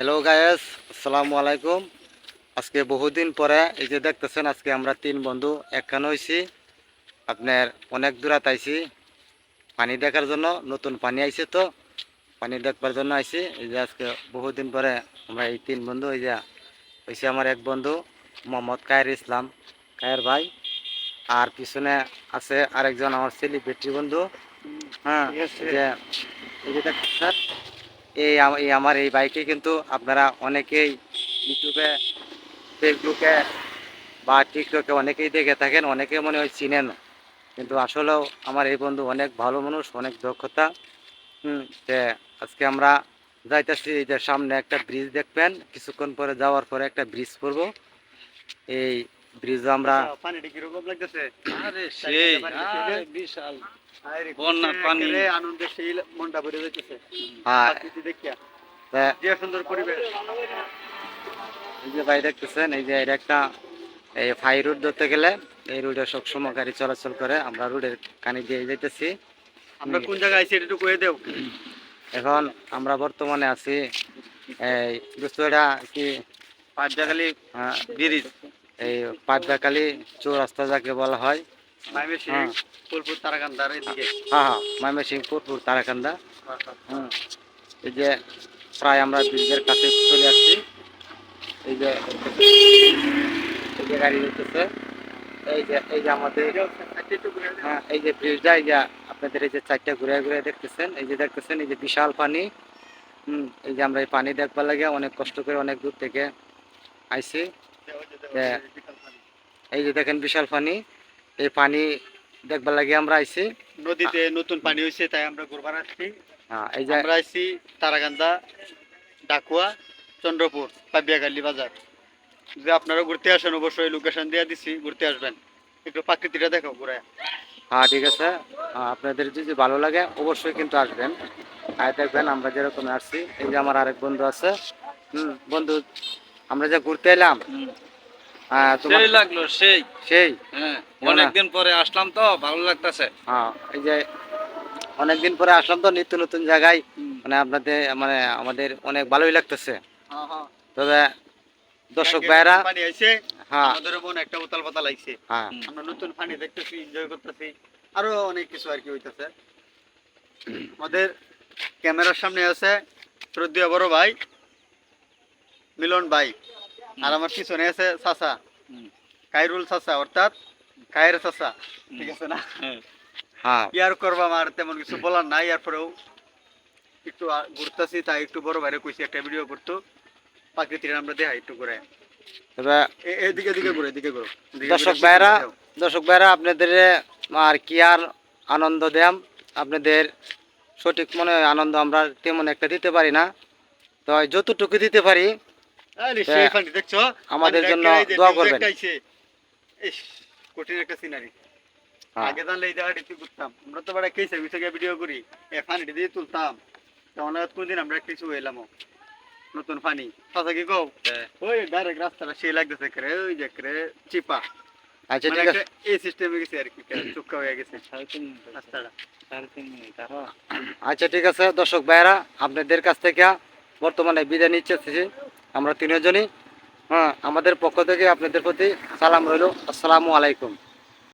Hello guys আসসালামু আলাইকুম আজকে বহুদিন পরে এই যে দেখতেছেন আজকে আমরা তিন বন্ধু একখানে হয়েছি আপনার অনেক দূরাত আইছি পানি দেখার জন্য নতুন পানি আইছে তো। পানি দেখবার জন্য আইছি। এই যে আজকে বহুদিন পরে আমরা এই তিন বন্ধু এই যে হয়েছে আমার এক বন্ধু মোহাম্মদ কায়ের ইসলাম কায়ের ভাই। আর পিছনে আছে আরেকজন আমার সেলিব্রিটি বন্ধু। হ্যাঁ এই যে দেখতেছেন এই আমার এই বাইকে কিন্তু আপনারা অনেকেই ইউটিউবে ফেসবুকে বা টিকটকে অনেকেই দেখে থাকেন অনেকে মনে হয় চিনেন। কিন্তু আসলেও আমার এই বন্ধু অনেক ভালো মানুষ, অনেক দক্ষতা। যে আজকে আমরা যাইতেছি এই যে সামনে একটা ব্রিজ দেখবেন। কিছুক্ষণ পরে যাওয়ার পরে একটা ব্রিজ করব। এই ব্রিজ আমরা পানিটা কীরকম লাগতেছে। আরে সেই, বিশাল। বন্যার পানি। আনন্দে সেই মনটা ভরে যাইতেছে। হ্যাঁ। দেখিয়া। যে সুন্দর পরিবেশ। এই যে ভাই দেখতেছেন এই যে এটা একটা এই ফাই রুট ধরতে গেলে এই রুটে সবসময় গাড়ি চলাচল করে। আমরা রুটের কানি দিয়ে যাইতেছি। আমরা কোন জায়গায় আইছি এটা একটু কয়ে দেও। এখন আমরা বর্তমানে আছি এই দোস্ত এটা কি? পাঁচজাগালি আহ, ব্রিজ। এই পাটদাকালি চৌরাস্তা যাকে বলা হয় হ্যাঁ। ফুলপুর তারাকান্দার এদিকে হ্যাঁ হ্যাঁ তারাকান্দা হুম এই যে প্রায় আমরা ব্রিজের কাছে চলে আসছি এই যে এই যে গাড়ি যেতেছে এই যে এই যে আমাদের হ্যাঁ এই যে ব্রিজটা এই যে আপনাদের এই যে চারটা ঘুরে ঘুরে দেখতেছেন এই যে দেখতেছেন এই যে বিশাল পানি হুম এই যে আমরা এই পানি দেখবার লাগে অনেক কষ্ট করে অনেক দূর থেকে হ্যাঁ। এই যে দেখেন বিশাল পানি এই পানি দেখবার লাগে আমরা আইছি। নদীতে নতুন পানি হয়েছে তাই আমরা ঘুরবার আসছি। হ্যাঁ এই যে আমরা আইছি তারাকান্দা ডাকুয়া চন্দ্রপুর পাবিয়াগালি বাজার। যদি আপনারা ঘুরতে আসেন অবশ্যই লোকেশন দিয়ে দিছি ঘুরতে আসবেন। একটু প্রাকৃতিটা দেখো ঘুরে। হ্যাঁ ঠিক আছে। হ্যাঁ, আপনাদের যদি ভালো লাগে অবশ্যই কিন্তু আসবেন। আর দেখবেন আমরা যেরকম আসছি। এই যে আমার আরেক বন্ধু আছে। হুম বন্ধু আমরা যে ঘুরতে এলাম হ্যাঁ সেই লাগল সেই। সেই? হ্যাঁ অনেকদিন পরে আসলাম তো ভালো লাগতেছে। হ্যাঁ এই যে অনেকদিন পরে আসলাম তো নিত্য নতুন জায়গায়। মানে আপনাদের মানে আমাদের অনেক ভালোই লাগতেছে। তবে দর্শক ভাইরা হ্যাঁ। আমাদের একটা উতাল পাতাল আইছে। হ্যাঁ। আমরা নতুন পানি দেখতেছি এনজয় করতেছি আরও অনেক কিছু আর কি হইতেছে। আমাদের ক্যামেরার সামনে আছে শ্রদ্ধেয় বড় ভাই মিলন ভাই। আর আমার পিছনে আছে চাচা। কাইরুল চাচা অর্থাৎ কায়ের চাচা। ঠিক আছে না? হ্যাঁ। ইয়ার করবা আমার তেমন কিছু বলার নাই এরপরেও একটু ঘুরতেছি তাই একটু বড় ভাইরে কইছি একটা ভিডিও করতো। প্রাকৃতির আমরা দেখাই একটু করে এদিকে এদিকে ঘুরে এদিকে ঘুরো। দর্শক ভাইরা। দর্শক ভাইরা আপনাদের আর কি আর আনন্দ দেম? আপনাদের সঠিক মনে হয় আনন্দ আমরা তেমন একটা দিতে পারি না। তো যতটুকু দিতে পারি দেখছ? আমাদের জন্য একেবারে এই যে দোয়া করবেন। কঠিন একটা সিনারি হ্যাঁ। আগে জানলে এই জায়গাটি করতাম আমরা তো বড় কেসে বিষয়ে ভিডিও করি। এ পানিটা দিয়ে তুলতাম। তখন কোনদিন আমরা কিছু নতুন কি কও? হ্যাঁ। ওই ডাইরেক্ট রাস্তাটা সেই লাগতেছে করে ওই যে করে চিপা। আচ্ছা মানে ঠিক আছে। এই সিস্টেমে গেছে আর কি চুক্কা হয়ে গেছে রাস্তাটা। তিন মিনিট আচ্ছা ঠিক আছে। দর্শক ভাইরা আপনাদের কাছ থেকে বর্তমানে বিদায় নিচ্ছে। আমরা তিনজনই হ্যাঁ আমাদের পক্ষ থেকে আপনাদের প্রতি সালাম রইল। আসসালামু আলাইকুম।